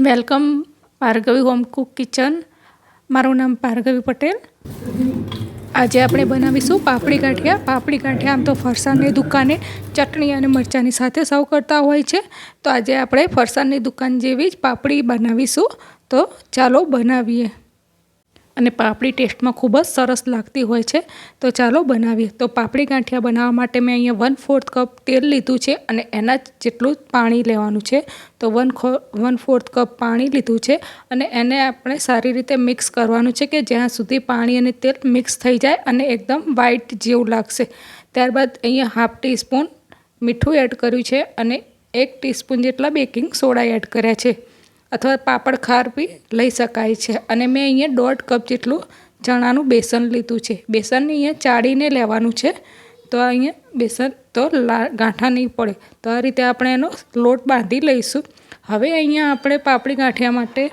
Welcome Bhargavi home cook kitchen. મારું નામ ભાર્ગવી પટેલ. આજે આપણે બનાવીશું પાપડી ગાંઠિયા. પાપડી ગાંઠિયા આમ તો ફરસાણની દુકાને ચટણી અને મરચાંની સાથે સર્વ કરતા હોય છે. તો આજે આપણે ફરસાણની દુકાન જેવી જ પાપડી બનાવીશું. તો ચાલો બનાવીએ. અને પાપડી ટેસ્ટમાં ખૂબ જ સરસ લાગતી હોય છે. તો ચાલો બનાવીએ. તો પાપડી ગાંઠિયા બનાવવા માટે મેં અહીંયા વન ફોર્થ કપ તેલ લીધું છે અને એના જેટલું પાણી લેવાનું છે. તો વન વન ફોર્થ કપ પાણી લીધું છે અને એને આપણે સારી રીતે મિક્સ કરવાનું છે કે જ્યાં સુધી પાણી અને તેલ મિક્સ થઈ જાય અને એકદમ વ્હાઈટ જેવું લાગશે. ત્યારબાદ અહીંયા હાફ ટીસ્પૂન મીઠું એડ કર્યું છે અને એક ટીસ્પૂન જેટલા બેકિંગ સોડા એડ કર્યા છે. અથવા પાપડ ખાર બી લઈ શકાય છે. અને મેં અહીંયા દોઢ કપ જેટલું ચણાનું બેસન લીધું છે. બેસનને અહીંયા ચાળીને લેવાનું છે. તો અહીંયા બેસન તો લા ગાંઠા નહીં પડે. તો આ રીતે આપણે એનો લોટ બાંધી લઈશું. હવે અહીંયા આપણે પાપડી ગાંઠિયા માટે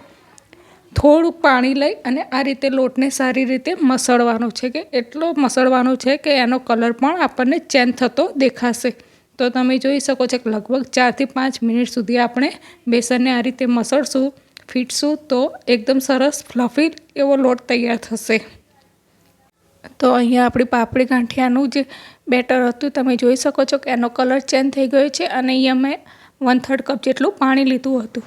થોડુંક પાણી લઈ અને આ રીતે લોટને સારી રીતે મસળવાનો છે કે એટલો મસળવાનો છે કે એનો કલર પણ આપણને ચેન્જ થતો દેખાશે. તો તમે જોઈ શકો છો કે લગભગ ચારથી પાંચ મિનિટ સુધી આપણે બેસનને આ રીતે મસળશું, ફીટશું તો એકદમ સરસ ફ્લફી એવો લોટ તૈયાર થશે. તો અહીંયા આપણી પાપડી ગાંઠિયાનું જે બેટર હતું. તમે જોઈ શકો છો કે એનો કલર ચેન્જ થઈ ગયો છે અને અહીંયા મેં વન થર્ડ કપ જેટલું પાણી લીધું હતું.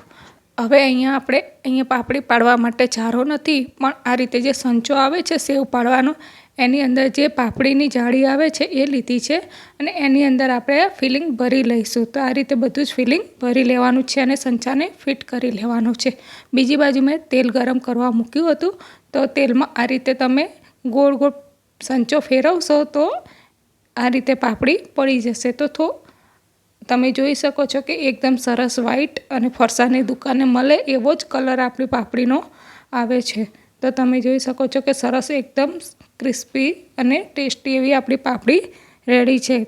હવે અહીંયા આપણે અહીંયા પાપડી પાડવા માટે ચારો નથી, પણ આ રીતે જે સંચો આવે છે સેવ પાડવાનો એની અંદર જે પાપડીની જાળી આવે છે એ લીધી છે અને એની અંદર આપણે ફિલિંગ ભરી લઈશું. તો આ રીતે બધું જ ફિલિંગ ભરી લેવાનું છે અને સંચાને ફિટ કરી લેવાનું છે. બીજી બાજુ મેં તેલ ગરમ કરવા મૂક્યું હતું. તો તેલમાં આ રીતે તમે ગોળ ગોળ સંચો ફેરવશો તો આ રીતે પાપડી પડી જશે. તો થો, તમે જોઈ શકો છો કે એકદમ સરસ વ્હાઈટ અને ફરસાની દુકાને મળે એવો જ કલર આપણી પાપડીનો આવે છે. તો તમે જોઈ શકો છો કે સરસ એકદમ ક્રિસ્પી અને ટેસ્ટી એવી આપણી પાપડી રેડી છે.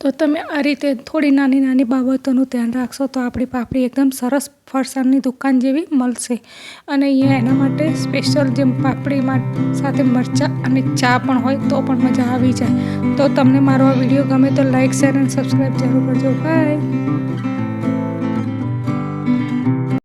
તો તમે આ રીતે થોડી નાની નાની બાબતોનું ધ્યાન રાખશો તો આપણી પાપડી એકદમ સરસ ફરસાણની દુકાન જેવી મળશે. અને અહીંયા એના માટે સ્પેશિયલ જેમ પાપડીમાં સાથે મરચાં અને ચા પણ હોય તો પણ મજા આવી જાય. તો તમને મારો આ વીડિયો ગમે તો લાઇક શેર અને સબસ્ક્રાઈબ જરૂર કરજો. બાય